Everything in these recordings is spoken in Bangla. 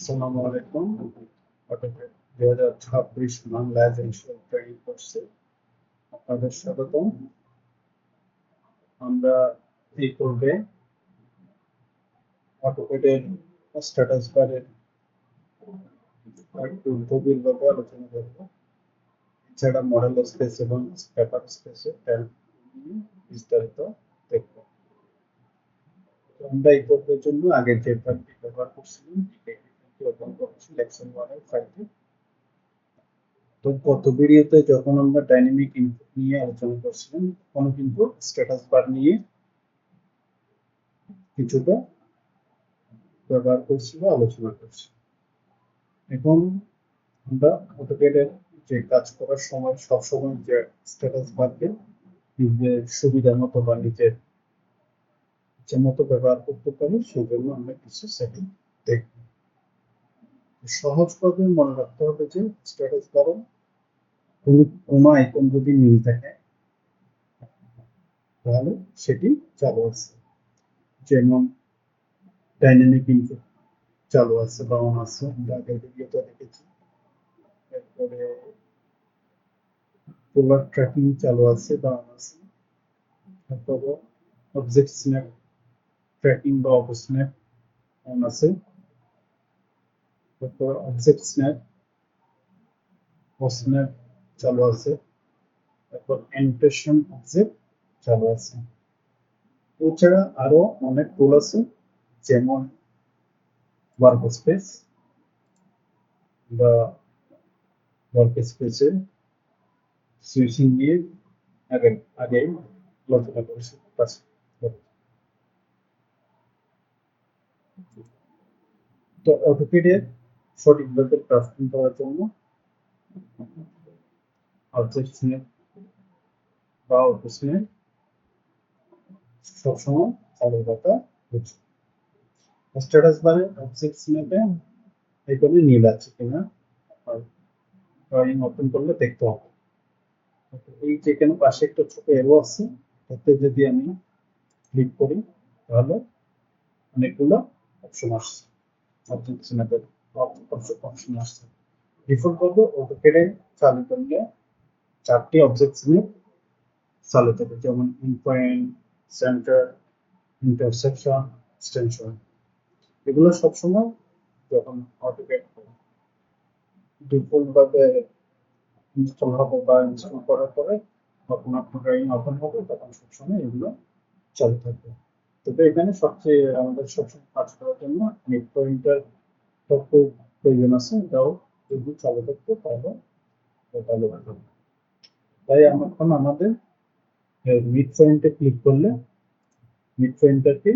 আসসালামু আলাইকুম দুই হাজার ছাব্বিশ বাংলা এজেন্সিয়াল ট্রেনিং কোর্সে আপনাদের আমরা এই অটোকেটের স্ট্যাটাস বারের একটু গভীরভাবে আলোচনা করব। এছাড়া মডেল স্পেস এবং পেপার স্পেসে বিস্তারিত দেখব। আমরা এই পর্বের জন্য আগের যে ব্যবহার করছিলাম ফাইলটি তো গত ভিডিওতে যখন আমরা ডাইনামিক ইনপুট নিয়ে আলোচনা করছিলাম, তখন কিন্তু স্ট্যাটাস বার নিয়ে কিছুটা ব্যবহার আলোচনা করছি এখন আমরা যে কাজ করার সময় সবসময় যে স্ট্যাটাস বারকে নিজের সুবিধা মতো বা নিজের ইচ্ছে মতো ব্যবহার করতে পারি, সেই জন্য আমরা কিছু সেটিং দেখব। সহজভাবে মনে রাখতে হবে যে স্ট্যাটাস বারে কোনো কোনো আইকন যদি মিল থাকে, তাহলে সেটি চালু আছে। যেমন ডাইনামিক ইনপুট চালু আছে বা অন আছে, আমরা আগের ভিডিওতে দেখেছি। এরপরে পোলার ট্র্যাকিং চালু আছে বা অন আছে। তারপরে অবজেক্ট স্ন্যাপ ট্র্যাকিং বা অফ স্ন্যাপ অন আছে। তারপর অবজেক্ট স্ন্যাপ স্ন্যাপ চালু আছে তারপর অ্যানিটেশন অবজেক্ট চালু আছে এছাড়া আরও অনেক টুল আছে যেমন ওয়ার্ক স্পেস বা ওয়ার্ক স্পেসে সুইচিং নিয়ে আগে আগে আলোচনা করেছি তো অটোকেডে সঠিকভাবে ড্রাফটিং করার জন্য। অবজেক্ট স্নেপ বা অটো সবসময় চালু রাখা উচিত। স্ট্যাটাস বারে অবজেক্ট স্নেপে এখানে নীল আছে কিনা ড্রয়িং ওপেন করলে দেখতে হবে। এই যে যেখানে পাশে একটা ছোট এরো আছে, তাতে যদি আমি ক্লিক করি, তাহলে অনেকগুলো অপশন আসছে। অবজেক্ট স্ন্যাপের অপশন আসছে। ডিফল্ট চালু করলে চারটি স্ন্যাপ চালু থাকে, যেমন ইনপয়েন্ট সেন্টার ইন্টারসেকশন এক্সটেনশন এগুলো সবসময় যখন অটোকেড ডিফল্ট ভাবে ইনস্টল হবে বা ইনস্টল করার পরে যখন আপনার ড্রয়িং ওপেন হবে, তখন সবসময় এগুলো চালু থাকবে। তবে এখানে সবচেয়ে আমাদের সবসময় কাজ করার জন্য নেট খুব প্রয়োজন আছে এটাও যদি চালু থাকতো তাহলে তাই এখন আমাদের মিড পয়েন্টে ক্লিক করলে মিড পয়েন্টারকে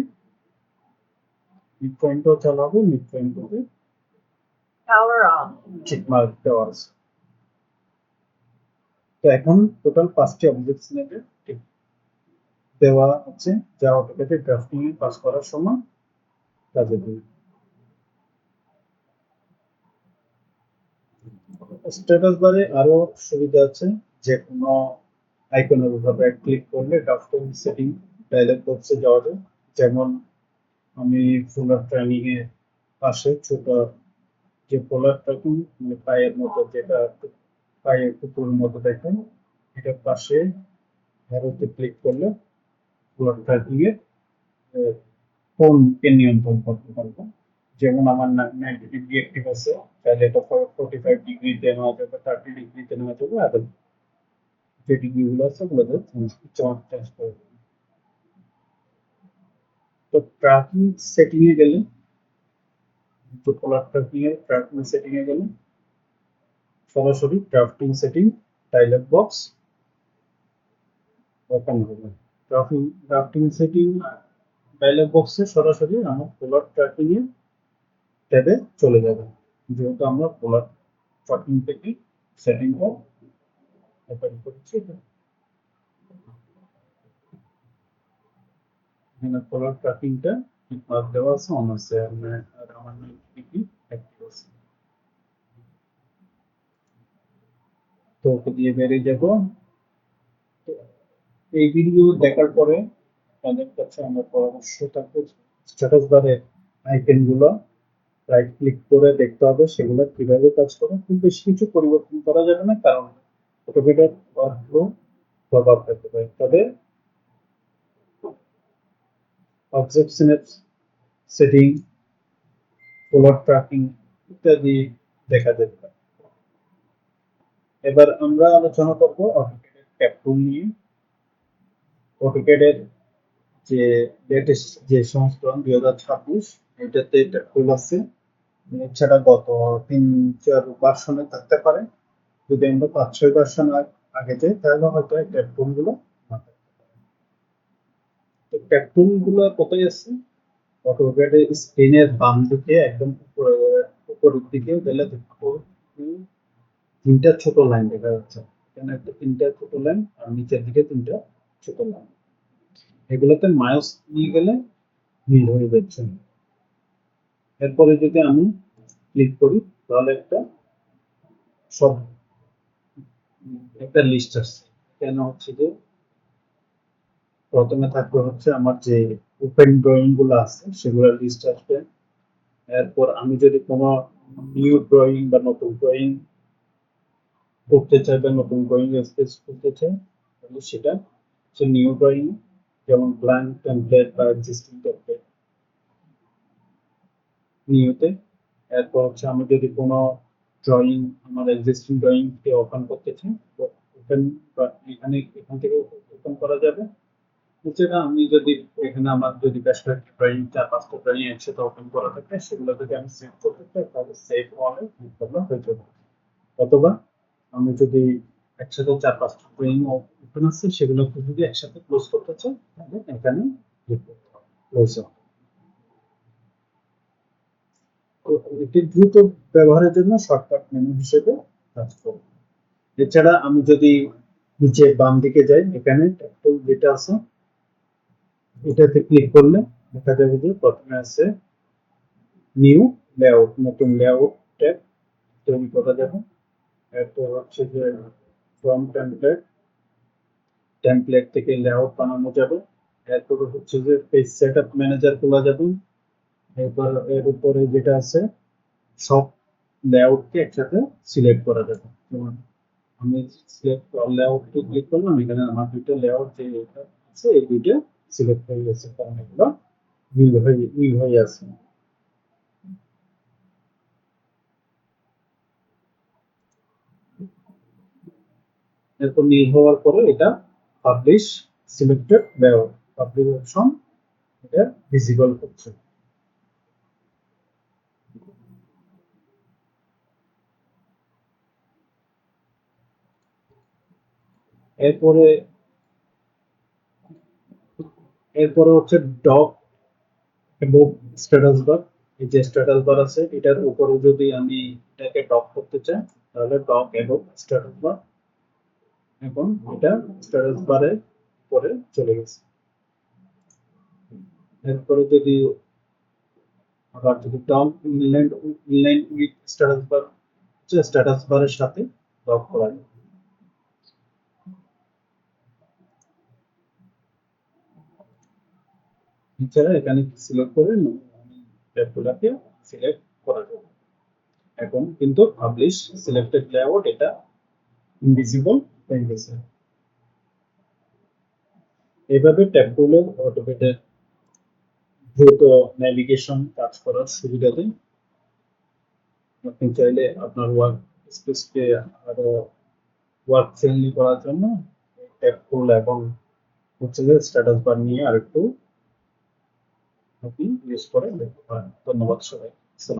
মিড পয়েন্টও মিড পয়েন্টে Power on. চেক মার্ক দেওয়া আছে। তো এখন টোটাল পাঁচটি অবজেক্ট সিলেক্টেড দেওয়া আছে যা অটোকেটে ড্রাফটিং এ পাস করার সময় কাজে দেবে। স্ট্যাটাস বারে আরও সুবিধা আছে যে কোনো আইকনের উপরে ক্লিক করলে ড্রাফটিং সেটিং ডায়লগ বক্সে যাওয়া যায়। যেমন আমি ফুলার ট্রেনিং এর পাশে ছোট যে পোলার ট্রেকিং মানে পায়ের মতো যেটা পায়ের কুকুরের মতো দেখেন, এটার পাশে অ্যারোতে ক্লিক করলে পোলার ট্রেকিং এর কোনকে নিয়ন্ত্রণ করতে পারব। যেমন আমার নাইনটি ডিগ্রি অ্যাক্টিভ আছে, তাহলে এটা ফোর্টি ফাইভ ডিগ্রিতে নেওয়া যাবে থার্টি ডিগ্রিতে নেওয়া যাবে, আর যে ডিগ্রিগুলো আছে ওগুলোতে চেঞ্জ করে তো ট্র্যাকিং সেটিং এ গেলে তো পোলার ট্র্যাকিং এর ট্র্যাকিং সেটিং এ গেলে, সরাসরি drafting setting dialog box open হবে। ড্রাফটিং ড্রাফটিং সেটিং ডায়লগ বক্সে সরাসরি আমার পোলার ট্র্যাকিং এ ট্যাবে চলে যাবে যেহেতু আমরা পোলার ট্র্যাকিং থেকে সেটিংটা ওপেন করেছি। এখানে পোলার ট্র্যাকিংটা মার্ক দেওয়া আছে অন আছে আর আমার ডিগ্রি অ্যাক্টিভ আছে। তো ওকে দিয়ে বেরিয়ে যাব। এই ভিডিও দেখার পরে তাদের কাছে আমার পরামর্শ থাকবে স্ট্যাটাস বারে আইটেমগুলো। রাইট ক্লিক করে দেখতে হবে সেগুলো কীভাবে কাজ করে, খুব বেশি কিছু পরিবর্তন করা যাবে না, কারণ অটোকেটের ওয়ার্কফ্লো প্রভাব পেতে পারে। তবে object snaps setting follower tracking ইত্যাদি দেখা যেতে পারে। এবার আমরা আলোচনা করব অটোকেটের ট্যাব টুল নিয়ে। অটোকেটের যে লেটেস্ট যে সংস্করণ দুই হাজার ছাব্বিশ এটাতে ট্যাব টুল আছে। এছাড়া গত তিন চার ভার্সনে থাকতে পারে। যদি আমরা পাঁচ ছয় ভার্সন আগে যাই তাহলে হয়তো এই ট্যাবগুলো না তো ট্যাবগুলো কোথায় আছে? অটোকেটের স্ক্রিনের বাম দিকে একদম উপরে উপরের দিকে উম, তিনটা ছোট লাইন দেখা যাচ্ছে। এখানে একটা তিনটা ছোট লাইন আর নিচের দিকে তিনটা ছোট লাইন এগুলোতে মাউস নিয়ে গেলে নীল হয়ে যাচ্ছে। এরপরে যদি আমি ক্লিক করি, তাহলে একটা সব একটা লিস্ট আসছে। কেন হচ্ছে যে, প্রথমে থাকবে হচ্ছে আমার যে ওপেন ড্রয়িংগুলো আছে সেগুলোর লিস্ট আসবে। এরপর আমি যদি কোনো নিউ ড্রয়িং বা নতুন ড্রয়িং করতে চাই বা নতুন ড্রয়িং স্পেস করতে চাই, তাহলে সেটা হচ্ছে নিউ ড্রয়িং যেমন ব্ল্যাঙ্ক টেমপ্লেট বা এক্সিস্টিং টেমপ্লেট নিউতে এরপর হচ্ছে আমি যদি কোনো ড্রয়িং আমার এক্সিস্টিং ড্রয়িং কে ওপেন করতে চাই ওপেন এখানে, এখান থেকে ওপেন করা যাবে। এছাড়া আমি যদি এখানে আমার যদি বেশ কয়েকটা ড্রয়িং চার পাঁচটা ড্রয়িং একসাথে ওপেন করা থাকে, সেগুলো যদি আমি সেভ করতে চাই, তাহলে সেভ অলে ক্লিক করলে হয়ে যাবে। অথবা আমি যদি একসাথে চার পাঁচটা ড্রয়িং ওপেন আছে সেগুলো যদি একসাথে ক্লোজ করতে চাই, তাহলে এখানে ক্লিক করতে হবে। ক্লোজ এটি দ্রুত ব্যবহারের জন্য শর্টকাট মেনু হিসেবে কাজ করবে। এছাড়া আমি যদি নিচে বাম দিকে যাই এখানে টুল যেটা আছে, এটাতে ক্লিক করলে দেখা যাবে যে প্রথমে আছে নিউ লেআউট নতুন লেআউট ট্যাব তৈরি করা যাবে। এরপর হচ্ছে যে ফ্রম টেমপ্লেট টেমপ্লেট থেকে লেআউট বানানো যাবে। এরপর হচ্ছে যে পেজ সেটআপ ম্যানেজার খোলা যাবে। এরপর, এর উপরে যেটা আছে সব লেআউটকে একসাথে সিলেক্ট করা যাবে। যেমন আমি সিলেক্ট লেআউটকে ক্লিক করলাম, এখানে আমার দুইটা লেআউট যে এটা আছে, এই দুইটা সিলেক্ট হয়ে গেছে কারণ এগুলো মিল হয়ে মিল হয়ে আছে। এরপর মিল হওয়ার পরে এটা publish selected layout publish option এটা ভিজিবল হচ্ছে এরপরে এরপরে হচ্ছে ডক এবং স্ট্যাটাস বার। এই যে স্ট্যাটাস বার আছে, এটার উপরে যদি আমি এটাকে ডক করতে চাই, তাহলে ডক এবং স্ট্যাটাস বার। এখন এটা স্ট্যাটাস বারে পরে চলে গেছে। এরপরে যদি আবার যদি dock inline inline with status bar status বারের সাথে ডক করা যায়। এছাড়া এখানে সিলেক্ট করে আমি ট্যাবগুলোকে সিলেক্ট করা যাবে। এখন কিন্তু পাবলিশ সিলেক্টেড লেআউট এটা ইনভিজিবল হয়ে গেছে। এইভাবে ট্যাবগুলো অটোমেটেড দ্রুত ন্যাভিগেশন কাজ করার সুবিধা দেয় আপনি চাইলে আপনার ওয়ার্ক স্পেসকে আরও ওয়ার্ক ফ্রেন্ডলি করার জন্য ট্যাব টুল এবং হচ্ছে স্ট্যাটাস বার নিয়ে আরেকটু আপনি ইউজ করে দেখতে পারেন। ধন্যবাদ সবাই